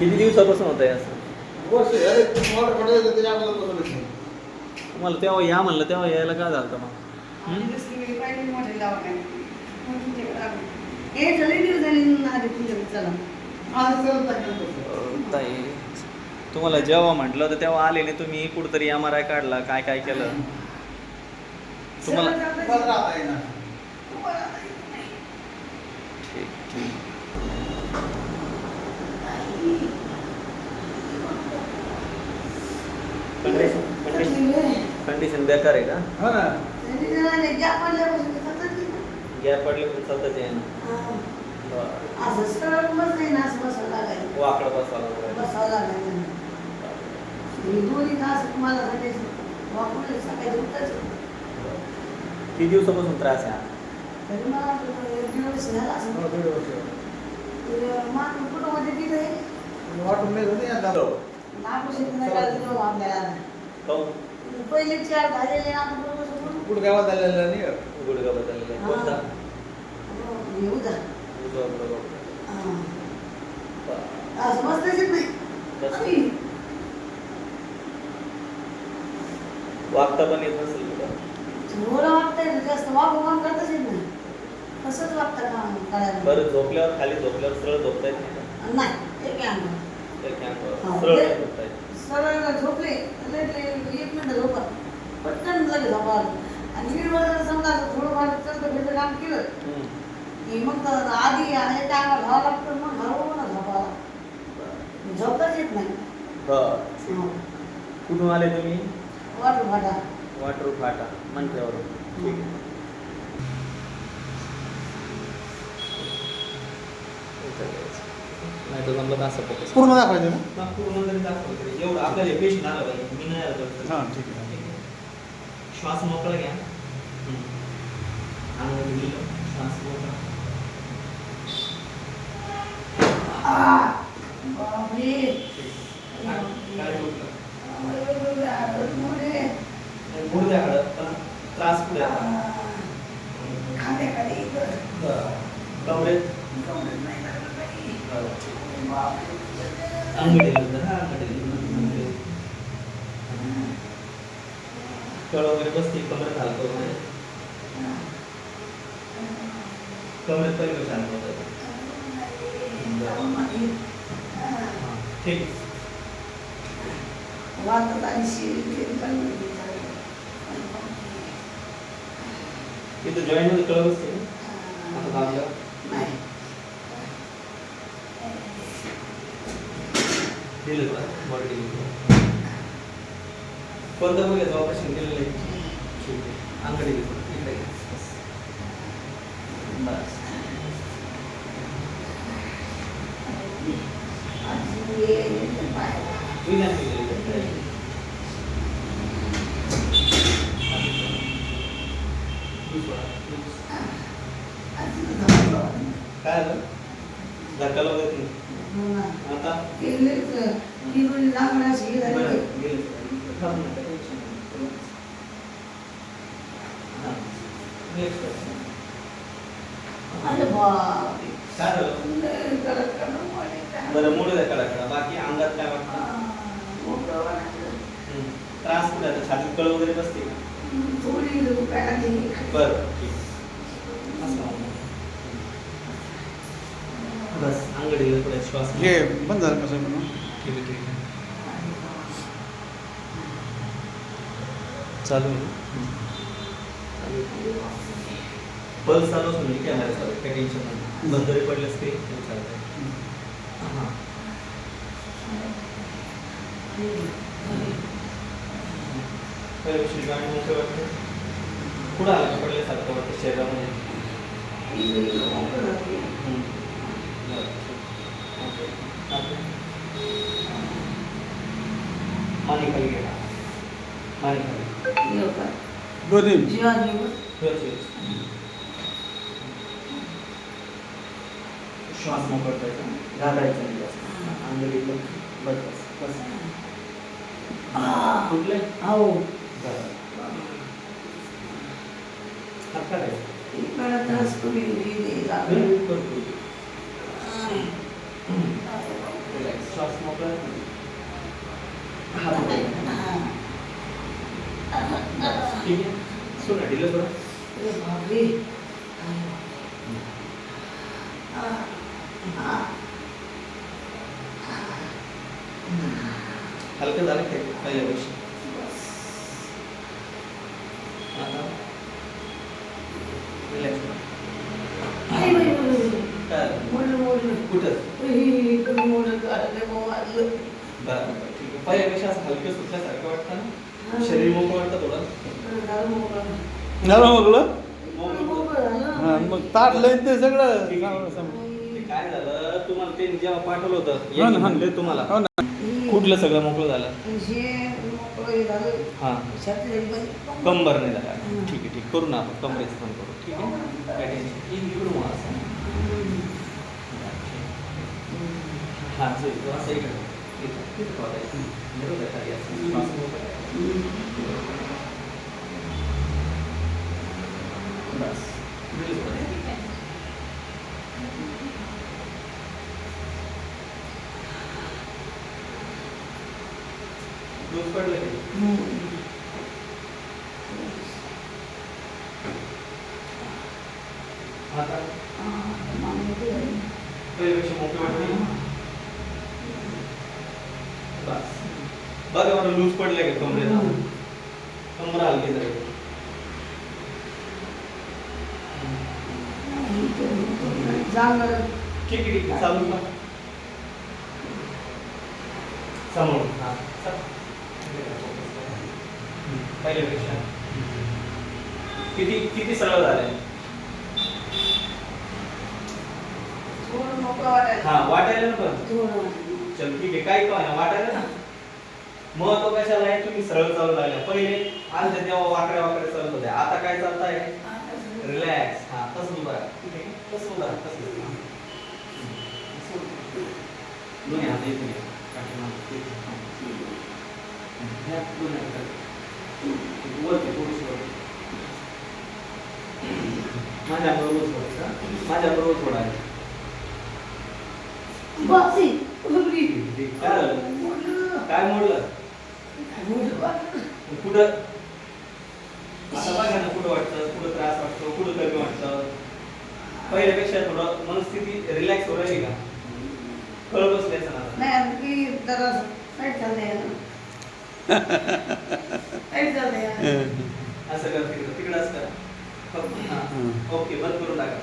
किती दिवसापासून होत आहे असं तुम्हाला तेव्हा या म्हणलं तेव्हा यायला काय झालं मग. हे. अं, ताई तुम्हाला जेव्हा म्हटलं होतं तेव्हा आले नाही तुम्ही कुठंतरी एम आर आय काढला काय काय केलं. तुम्हाला ठीक ठीक कंडिशन कंडिशन कंडिशन बेकार आहे का हो ना सतत. गॅप पडले पण चालतं ते हा. बरं. असं सरळ बस नाही ना लागायचं वाकडं बसावं लागलं. किती दिवसापासून त्रास आहे हा? हो, दीड वर्ष. मान कुठं मध्ये तिथे वाटून नाही होत आपल्याला काहून? पहिले चार झालेले नागपूर कुठं गावात झालेलं नाही गुडघा बदललेला आहे. कोणता येऊ उजवा. हा. येत नाही. आम्ही वागता पण येत नसेल तुला. थोडं वागतंय जास्त करताच येत नाही तसंच वागतं काम करायला बरं झोपल्यावर खाली झोपल्यावर सरळ झोपता येत नाही का? नाही एक अंगावर एक अंगावर. हा. सरळ नाही झोपता येत. सरळ झोपले. लय एक मिनिट झोपा. पटकन लगेच झोपा. आणि वाजता समजा थोडंफार चलतं काम केलं. की मग आधी आणि टायमाला घ्यावं लागतं मग हळूहळू ना झोपायला झोपताच येत नाही. हो. कुठून आले तुम्ही? वाटू फाटा. वाटर फाटा मंठ्यावरून. ठीक आहे. नाही तर जमलं तर असं focus. पूर्ण दाखवायचं ना? हा, पूर्ण जरी दाखवलं तरी. एवढं आपल्याला पेशंट आलं पाहिजे. मी नाही आलो तर. हां ठीक आहे. ठीक आहे. श्वास मोकळा घ्या. हम्म. गेलं, श्वास मोकळा. बापरे. काय काय गुडघ्याकडं पण त्रास पुढे खांद्याखाली इथं. कमरेत कमरेत कळ वगैरे बसते कमरेत हलकं वगैरे कमरेत तरी कसं ठीक आहे. वाटत आणि शिरी इथं कळ बसते ना आता दाबलं नाही दिलं का बॉडी कोणतं बघायचं ऑपरेशन केलेलं आहे ठीक आहे अंगठी घेतो इकडे घे. बस आणि हे पाय तुम्ही काय केलेलं आहे? दुसरा, दुसरा. काय झालं धक्का लावत येत नाही आता? बरं. हा. झालं? बरं द्या कडा बाकी अंगात काय वाटतं. त्रास कुठे आता छातीत कळ वगैरे बसते का? बरं ठीक असं म्हणू. बस अंगडीला थोडा श्वास घे. बंद झालं कसं म्हणून? ठीक आहे ठीक आहे. चालू चालू. पल्स चालू असून चालू आहे, काही टेन्शन नाही. बंद जरी पडलं तरी चालतंय. हां. दिवशी गाणी मोठे वाटते कुठं आलं पडल्यासारखं वाटतं शरीरामध्ये हम्म. बरं, ठीक. ओके. ओके. माने खाली घ्या माने खाली दोन्ही व्यवस्थित. श्वास मोकळ करायचा घाबरायचा नाही जास्त. अंगाला बस बस बस कुठले बरं. हात काढायचे. हम्म, करतो. रिलॅक्स श्वास मोकळा हात मोकळे. ठीक आहे सोडा ढिलं सोडा बापरे हलकं झालं काय पहिल्यापेक्षा आता रिलॅक्स कुठं बरं बरं, ठीक आहे. पहिल्यापेक्षा असं हलकं सुटल्यासारखं वाटतं. ना? शरीर मोकळं वाटतं थोडं? मोकळं. हा. मग ताटलंय ते सगळं. ठीक आहे. चांगलं समज. ते काय झालं? तुम्हाला ते जेव्हा पाठवलं होतं हो ना, हो म्हणले. तुम्हाला. हो ना. कुठलं सगळं मोकळं झालं? हे हे हां. कंबर नाही झाला. ठीक आहे ठीक. आहे. करू ना आपण कमरेचं पण करू. ठीक आहे? काय टेन्शन? इन इकडून वळ असं. हां असं इकडं, असं इकडं. आता मग झालं. पहिल्यापेक्षा मोठी वाटते बस बघा बरं लूज पडले का कमरेला हम्म. कमर हलकी झाली. ठीक आहे ठीक आहे चालू का समोर. हां. पहिल्यापेक्षा किती किती सरळ झाले हा वाटायला ना पण चल ठीक आहे. काय ना वाटायला ना महत्त्व कशाला आहे तुम्ही सरळ चालू लागल्या पहिले आज तेव्हा वाकड्या वाकड्या चालत होत्या आता काय चालत आहे रिलॅक्स हा तसं उभा राहा. ठीक आहे तसं उभा तसं. दोन्ही हात. वरती वरती. माझ्या बरोबर थोडं माझ्या बरोबर थोडा आहे. काय मोडलं मोडलं बापरे. कुठं? आता बघा ना कुठं वाटतं कुठं त्रास वाटतो कुठं कमी वाटतं. पहिल्यापेक्षा थोडं मनस्थिती रिलॅक्स हो राहिली का? फळ बसल्याचं ना नाही की जरा टाईट झालंय हं. असं कर तिकडं. तिकडं असं करा. ओके बंद करून टाका.